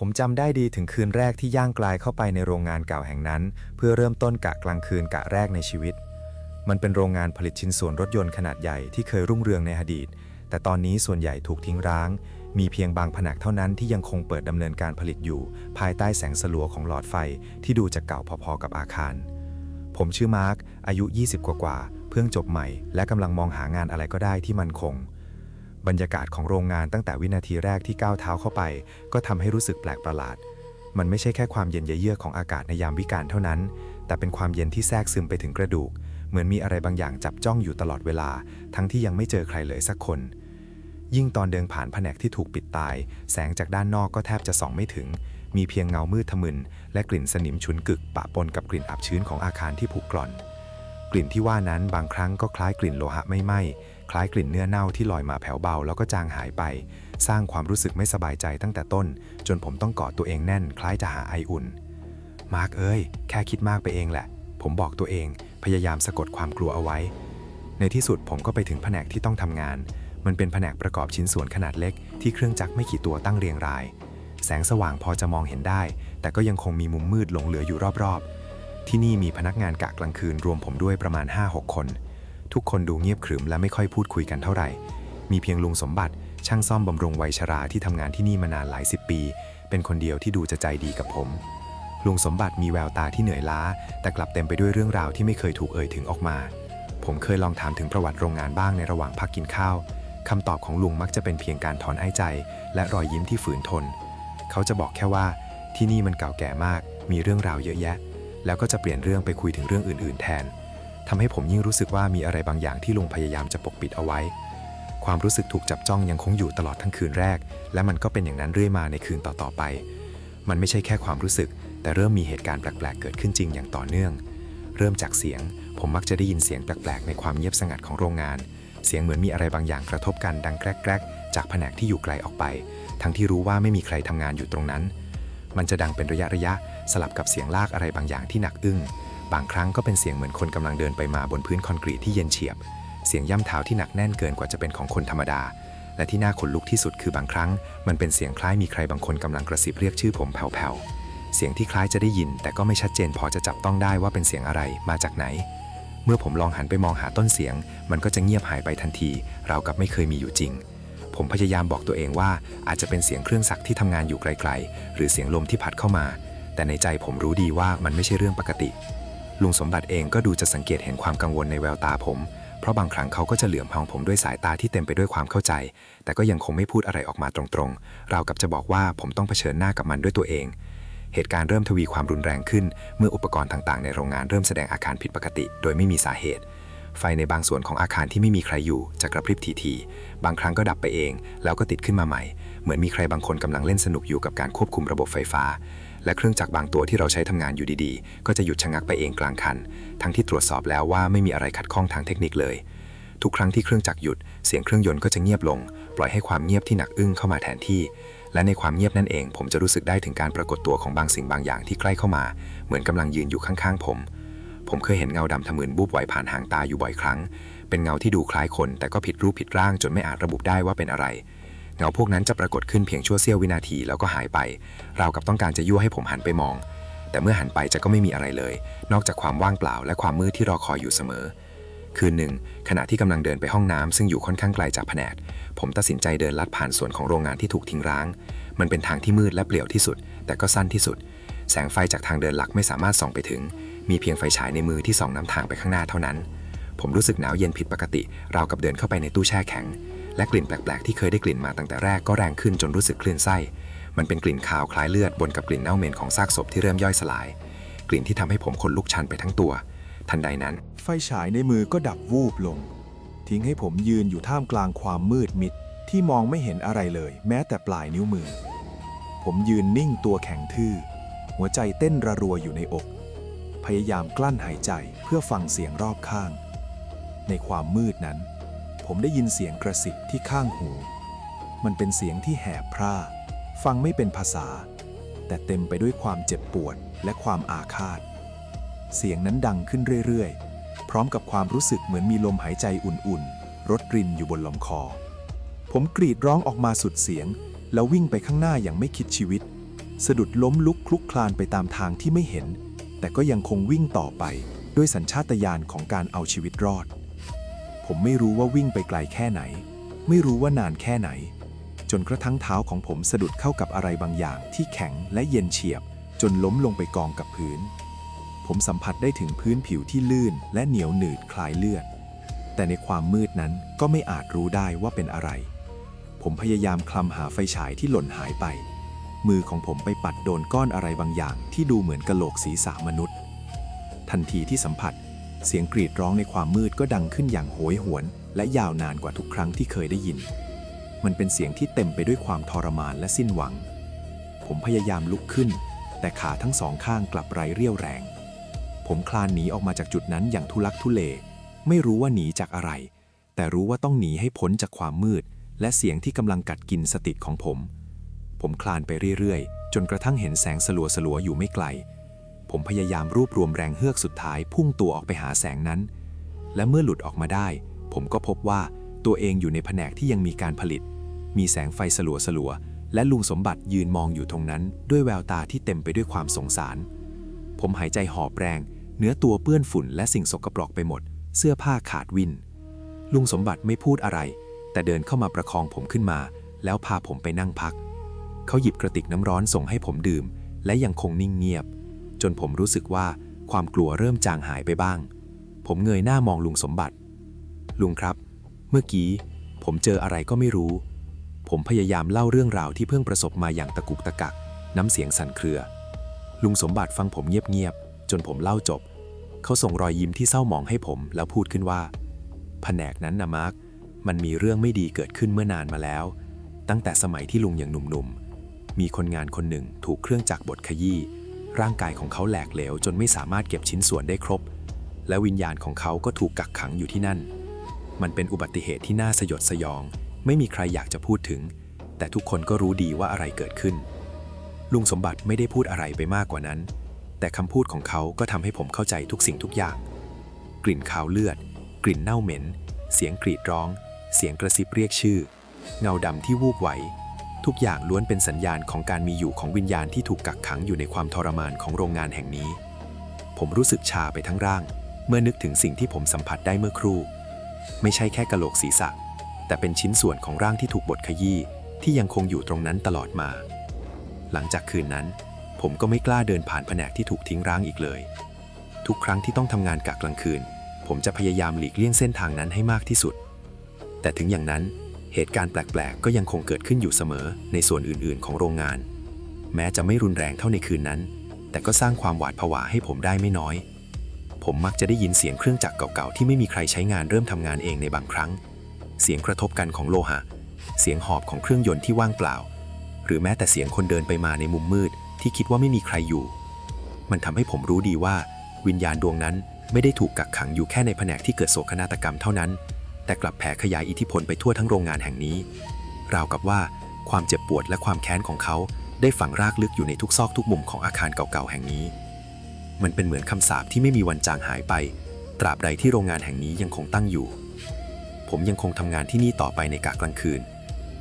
ผมจำได้ดีถึงคืนแรกที่ย่างกลายเข้าไปในโรงงานเก่าแห่งนั้น เพื่อเริ่มต้นกะกลางคืนกะแรกในชีวิต มันเป็นโรงงานผลิตชิ้นส่วนรถยนต์ขนาดใหญ่ที่เคยรุ่งเรืองในอดีต แต่ตอนนี้ส่วนใหญ่ถูกทิ้งร้าง มีเพียงบางแผนกเท่านั้นที่ยังคงเปิดดำเนินการผลิตอยู่ ภายใต้แสงสลัวของหลอดไฟที่ดูจะเก่าพอๆกับอาคาร ผมชื่อมาร์คอายุ 20 กว่าๆเพิ่งจบใหม่ และกำลังมองหางานอะไรก็ได้ที่มันคง บรรยากาศของโรงงานตั้งแต่วินาทีแรกที่ก้าวเท้าเข้าไป ก็ทำให้รู้สึกแปลกประหลาด มันไม่ใช่แค่ความเย็นเยือกของอากาศในยามวิกาลเท่านั้น แต่เป็นความเย็นที่แทรกซึมไปถึงกระดูก เหมือนมีอะไรบางอย่างจับจ้องอยู่ตลอดเวลา ทั้งที่ยังไม่เจอใครเลยสักคน ยิ่งตอนเดินผ่านแผนกที่ถูกปิดตาย แสงจากด้านนอกก็แทบจะส่องไม่ถึง มีเพียงเงามืดทะมึน และกลิ่นสนิมฉุนกึกปะปนกับกลิ่นอับชื้นของอาคารที่ผุกร่อน กลิ่นที่ว่านั้นบางครั้งก็คล้ายกลิ่นโลหะไม่ไหม้ คล้ายกลิ่นเนื้อเน่าที่ลอยมาแผ่วเบาแล้วก็จางหายไป สร้างความรู้สึกไม่สบายใจตั้งแต่ต้น จนผมต้องกอดตัวเองแน่น คล้ายจะหาไออุ่น มาร์กเอ้ย แค่คิดมากไปเองแหละ ผมบอกตัวเอง พยายามสะกดความกลัวเอาไว้ ในที่สุดผมก็ไปถึงแผนกที่ต้องทำงาน มันเป็นแผนกประกอบชิ้นส่วนขนาดเล็ก ที่เครื่องจักรไม่กี่ตัวตั้งเรียงราย แสงสว่างพอจะมองเห็นได้ แต่ก็ยังคงมีมุมมืดหลงเหลืออยู่รอบๆ ที่นี่มีพนักงานกะกลางคืนรวมผมด้วยประมาณ 5-6 คน ทุกคนดูเงียบขรึมและไม่ค่อยพูดคุยกันเท่าไหร่ มีเพียงลุงสมบัติ ช่างซ่อมบำรุงวัยชราที่ทำงานที่นี่มานานหลายสิบปี เป็นคนเดียวที่ดูจะใจดีกับผม ลุงสมบัติมีแววตาที่เหนื่อยล้า แต่กลับเต็มไปด้วยเรื่องราวที่ไม่เคยถูกเอ่ยถึงออกมา ผมเคยลองถามถึงประวัติโรงงานบ้างในระหว่างพักกินข้าวคำตอบของลุงมักจะเป็นเพียงการถอนหายใจ และรอยยิ้มที่ฝืนทน เขาจะบอกแค่ว่า ที่นี่มันเก่าแก่มาก มีเรื่องราวเยอะแยะ แล้วก็จะเปลี่ยนเรื่องไปคุยถึงเรื่องอื่น ๆ แทน ทำให้ผมยิ่งรู้สึกว่ามีอะไรบางอย่างที่ลุงพยายามจะปกปิดเอาไว้ ความรู้สึกถูกจับจ้องยังคงอยู่ตลอดทั้งคืนแรก และมันก็เป็นอย่างนั้นเรื่อยมาในคืนต่อๆไป มันไม่ใช่แค่ความรู้สึก แต่เริ่มมีเหตุการณ์แปลกๆ เกิดขึ้นจริงอย่างต่อเนื่อง เริ่มจากเสียง ผมมักจะได้ยินเสียงแปลกๆ ในความเงียบสงัดของโรงงาน เสียงเหมือนมีอะไรบางอย่างกระทบกันดังแกรกๆ จากแผนกที่อยู่ไกลออกไป ทั้งที่รู้ว่าไม่มีใครทำงานอยู่ตรงนั้น มันจะดังเป็นระยะระยะๆสลับกับเสียงลากอะไรบางอย่างที่หนักอึ้ง บางครั้งก็เป็นเสียงเหมือนคนกำลังเดินไปมาบนพื้นคอนกรีตที่เย็นเฉียบ เสียงย่ำเท้าที่หนักแน่นเกินกว่าจะเป็นของคนธรรมดา และที่น่าขนลุกที่สุดคือบางครั้ง มันเป็นเสียงคล้ายมีใครบางคนกำลังกระซิบเรียกชื่อผมแผ่วๆ เสียงที่คล้ายจะได้ยิน แต่ก็ไม่ชัดเจนพอจะจับต้องได้ว่าเป็นเสียงอะไรมาจากไหน เมื่อผมลองหันไปมองหาต้นเสียง มันก็จะเงียบหายไปทันทีราวกับไม่เคยมีอยู่จริงผมพยายามบอกตัวเองว่าอาจจะเป็นเสียงเครื่องซักที่ทำงานอยู่ไกลๆ หรือเสียงลมที่พัดเข้ามา แต่ในใจผมรู้ดีว่ามันไม่ใช่เรื่องปกติ ลุงสมบัติเองก็ดูจะสังเกตเห็นความกังวลในแววตาผม เพราะบางครั้งเขาก็จะเหลือมมองผมด้วยสายตาที่เต็มไปด้วยความเข้าใจ แต่ก็ยังคงไม่พูดอะไรออกมาตรงๆ ราวกับจะบอกว่าผมต้องเผชิญหน้ากับมันด้วยตัวเอง เหตุการณ์เริ่มทวีความรุนแรงขึ้น เมื่ออุปกรณ์ต่างๆ ในโรงงานเริ่มแสดงอาการผิดปกติ โดยไม่มีสาเหตุ ไฟในบางส่วนของอาคารที่ไม่มีใครอยู่จะกระพริบทีๆ บางครั้งก็ดับไปเอง แล้วก็ติดขึ้นมาใหม่ เหมือนมีใครบางคนกำลังเล่นสนุกอยู่กับการควบคุมระบบไฟฟ้า และเครื่องจักรบางตัวที่เราใช้ทำงานอยู่ดีๆ ก็จะหยุดชะงักไปเองกลางคัน ทั้งที่ตรวจสอบแล้วว่าไม่มีอะไรขัดข้องทางเทคนิคเลย ทุกครั้งที่เครื่องจักรหยุด เสียงเครื่องยนต์ก็จะเงียบลง ปล่อยให้ความเงียบที่หนักอึ้งเข้ามาแทนที่ และในความเงียบนั่นเอง ผมจะรู้สึกได้ถึงการปรากฏตัวของบางสิ่งบางอย่างที่ใกล้เข้ามา เหมือนกำลังยืนอยู่ข้างๆ ผม ผมเคยเห็นเงาดำทะมึนบูบไหวผ่านหางตาอยู่บ่อยครั้ง เป็นเงาที่ดูคล้ายคน แต่ก็ผิดรูปผิดร่างจนไม่อาจระบุได้ว่าเป็นอะไร เงาพวกนั้นจะปรากฏขึ้นเพียงชั่วเสี้ยววินาทีแล้วก็หายไป ราวกับต้องการจะยั่วให้ผมหันไปมอง แต่เมื่อหันไปจะก็ไม่มีอะไรเลย นอกจากความว่างเปล่าและความมืดที่รอคอยอยู่เสมอ คืนหนึ่ง ขณะที่กำลังเดินไปห้องน้ำซึ่งอยู่ค่อนข้างไกลจากแผนก ผมตัดสินใจเดินลัดผ่านส่วนของโรงงานที่ถูกทิ้งร้าง มันเป็นทางที่มืดและเปลี่ยวที่สุด แต่ก็สั้นที่สุด แสงไฟจากทางเดินหลักไม่สามารถส่องไปถึง มีเพียงไฟฉายในมือที่ส่องนำทางไปข้างหน้าเท่านั้น ผมรู้สึกหนาวเย็นผิดปกติ ราวกับเดินเข้าไปในตู้แช่แข็ง และกลิ่นแปลกๆ ที่เคยได้กลิ่นมาตั้งแต่แรกก็แรงขึ้นจนรู้สึกคลื่นไส้ มันเป็นกลิ่นคาวคล้ายเลือดบนกับกลิ่นเน่าเหม็นของซากศพที่เริ่มย่อยสลาย กลิ่นที่ทำให้ผมขนลุกชันไปทั้งตัว ทันใดนั้น ไฟฉายในมือก็ดับวูบลง ทิ้งให้ผมยืนอยู่ท่ามกลางความมืดมิด ที่มองไม่เห็นอะไรเลย แม้แต่ปลายนิ้วมือ ผมยืนนิ่งตัวแข็งทื่อ หัวใจเต้นระรัวอยู่ในอก พยายามกลั้นหายใจเพื่อฟังเสียงรอบข้าง ในความมืดนั้น ผมได้ยินเสียงกระสิบที่ข้างหู มันเป็นเสียงที่แหบพร่า ฟังไม่เป็นภาษา แต่เต็มไปด้วยความเจ็บปวดและความอาฆาต เสียงนั้นดังขึ้นเรื่อยๆ พร้อมกับความรู้สึกเหมือนมีลมหายใจอุ่นๆ รดรินอยู่บนลำคอ ผมกรีดร้องออกมาสุดเสียง แล้ววิ่งไปข้างหน้าอย่างไม่คิดชีวิต สะดุดล้มลุกคลุกคลานไปตามทางที่ไม่เห็น แต่ก็ยังคงวิ่งต่อไปด้วยสัญชาตญาณของการเอาชีวิตรอด ผมไม่รู้ว่าวิ่งไปไกลแค่ไหน ไม่รู้ว่านานแค่ไหน จนกระทั่งเท้าของผมสะดุดเข้ากับอะไรบางอย่างที่แข็งและเย็นเฉียบ จนล้มลงไปกองกับพื้น ผมสัมผัสได้ถึงพื้นผิวที่ลื่น และเหนียวหนืดคล้ายเลือด แต่ในความมืดนั้นก็ไม่อาจรู้ได้ว่าเป็นอะไร ผมพยายามคลำหาไฟฉายที่หล่นหายไป มือของผมไปปัดโดนก้อนอะไรบางอย่างที่ดูเหมือนกะโหลกศีรษะมนุษย์ ทันทีที่สัมผัส เสียงกรีดร้องในความมืดก็ดังขึ้นอย่างโหยหวน และยาวนานกว่าทุกครั้งที่เคยได้ยิน มันเป็นเสียงที่เต็มไปด้วยความทรมานและสิ้นหวัง ผมพยายามลุกขึ้น แต่ขาทั้งสองข้างกลับไร้เรี่ยวแรง ผมคลานหนีออกมาจากจุดนั้นอย่างทุลักทุเล ไม่รู้ว่าหนีจากอะไร แต่รู้ว่าต้องหนีให้พ้นจากความมืด และเสียงที่กำลังกัดกินสติของผม ผมคลานไปเรื่อยๆ จนกระทั่งเห็นแสงสลัวสลัวๆอยู่ไม่ไกล ผมพยายามรวบรวมแรงเฮือกสุดท้ายพุ่งตัวออกไปหาแสงนั้น และเมื่อหลุดออกมาได้ ผมก็พบว่าตัวเองอยู่ในแผนกที่ยังมีการผลิต มีแสงไฟสลัวสลัวและลุงสมบัติยืนมองอยู่ตรงนั้น ด้วยแววตาที่เต็มไปด้วยความสงสาร ผมหายใจหอบแรง เนื้อตัวเปื้อนฝุ่นและสิ่งสกปรกไปหมด เสื้อผ้าขาดวิน ลุงสมบัติไม่พูดอะไร แต่เดินเข้ามาประคองผมขึ้นมา แล้วพาผมไปนั่งพัก เขาหยิบกระติกน้ำร้อนส่งให้ผมดื่ม และยังคงนิ่งเงียบ จนผมรู้สึกว่าความกลัวเริ่มจางหายไปบ้าง ผมเงยหน้ามองลุงสมบัติ ลุงครับ เมื่อกี้ ผมเจออะไรก็ไม่รู้ ผมพยายามเล่าเรื่องราวที่เพิ่งประสบมาอย่างตะกุกตะกัก น้ำเสียงสั่นเครือ ลุงสมบัติฟังผมเงียบๆ จนผมเล่าจบ เขาส่งรอยยิ้มที่เศร้าหมองให้ผมแล้วพูดขึ้นว่า แผนกนั้นนะมาร์ค มันมีเรื่องไม่ดีเกิดขึ้นเมื่อนานมาแล้ว ตั้งแต่สมัยที่ลุงยังหนุ่มๆ มีคนงานคนหนึ่งถูกเครื่องจักรบดขยี้ ร่างกายของเขาแหลกเหลวจนไม่สามารถเก็บชิ้นส่วนได้ครบ และวิญญาณของเขาก็ถูกกักขังอยู่ที่นั่น มันเป็นอุบัติเหตุที่น่าสยดสยอง ไม่มีใครอยากจะพูดถึง แต่ทุกคนก็รู้ดีว่าอะไรเกิดขึ้น ลุงสมบัติไม่ได้พูดอะไรไปมากกว่านั้น แต่คำพูดของเขาก็ทำให้ผมเข้าใจทุกสิ่งทุกอย่าง กลิ่นคาวเลือด กลิ่นเน่าเหม็น เสียงกรีดร้อง เสียงกระซิบเรียกชื่อ เงาดำที่วูบไหว ทุกอย่างล้วนเป็นสัญญาณของการมีอยู่ของวิญญาณที่ถูกกักขังอยู่ในความทรมานของโรงงานแห่งนี้ ผมรู้สึกชาไปทั้งร่าง เมื่อนึกถึงสิ่งที่ผมสัมผัสได้เมื่อครู่ ไม่ใช่แค่กะโหลกศีรษะ แต่เป็นชิ้นส่วนของร่างที่ถูกบดขยี้ที่ยังคงอยู่ตรงนั้นตลอดมา หลังจากคืนนั้น ผมก็ไม่กล้าเดินผ่านแผนกที่ถูกทิ้งร้างอีกเลย ทุกครั้งที่ต้องทำงานกะกลางคืน ผมจะพยายามหลีกเลี่ยงเส้นทางนั้นให้มากที่สุด แต่ถึงอย่างนั้น เหตุการณ์แปลก ๆ ก็ยังคงเกิดขึ้นอยู่เสมอในส่วนอื่น ๆ ของโรงงาน แม้จะไม่รุนแรงเท่าในคืนนั้น แต่ก็สร้างความหวาดผวาให้ผมได้ไม่น้อย ผมมักจะได้ยินเสียงเครื่องจักรเก่า ๆ ที่ไม่มีใครใช้งานเริ่มทำงานเองในบางครั้ง เสียงกระทบกันของโลหะ เสียงหอบของเครื่องยนต์ที่ว่างเปล่า หรือแม้แต่เสียงคนเดินไปมาในมุมมืด ที่คิดว่าไม่มีใครอยู่ มันทำให้ผมรู้ดีว่า วิญญาณดวงนั้นไม่ได้ถูกกักขังอยู่แค่ในแผนกที่เกิดโศกนาฏกรรมเท่านั้น แต่กลับแผ่ขยายอิทธิพลไปทั่วทั้งโรงงานแห่งนี้ ราวกับว่าความเจ็บปวดและความแค้นของเขา ได้ฝังรากลึกอยู่ในทุกซอกทุกมุมของอาคารเก่าๆแห่งนี้ มันเป็นเหมือนคำสาปที่ไม่มีวันจางหายไป ตราบใดที่โรงงานแห่งนี้ยังคงตั้งอยู่ ผมยังคงทำงานที่นี่ต่อไปในกะกลางคืน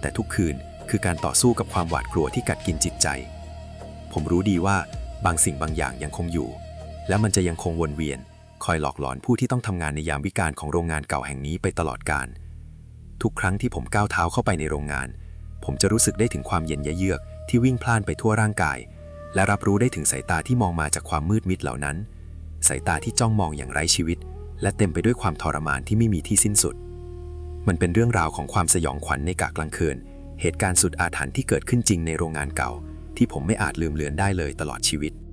แต่ทุกคืนคือการต่อสู้กับความหวาดกลัวที่กัดกินจิตใจ ผมรู้ดีว่าบางสิ่งบางอย่างยังคงอยู่ และมันจะยังคงวนเวียน คอยหลอกหลอนผู้ที่ต้องทำงานในยามวิกาลของโรงงานเก่าแห่งนี้ไปตลอดกาลทุกครั้งที่ผมก้าวเท้าเข้าไปในโรงงาน ผมจะรู้สึกได้ถึงความเย็นยะเยือกที่วิ่งพล่านไปทั่วร่างกาย และรับรู้ได้ถึงสายตาที่มองมาจากความมืดมิดเหล่านั้น สายตาที่จ้องมองอย่างไร้ชีวิต และเต็มไปด้วยความทรมานที่ไม่มีที่สิ้นสุด มันเป็นเรื่องราวของความสยองขวัญในกะกลางคืน เหตุการณ์สุดอาถรรพ์ที่เกิดขึ้นจริงในโรงงานเก่า ที่ผมไม่อาจลืมเลือนได้เลยตลอดชีวิต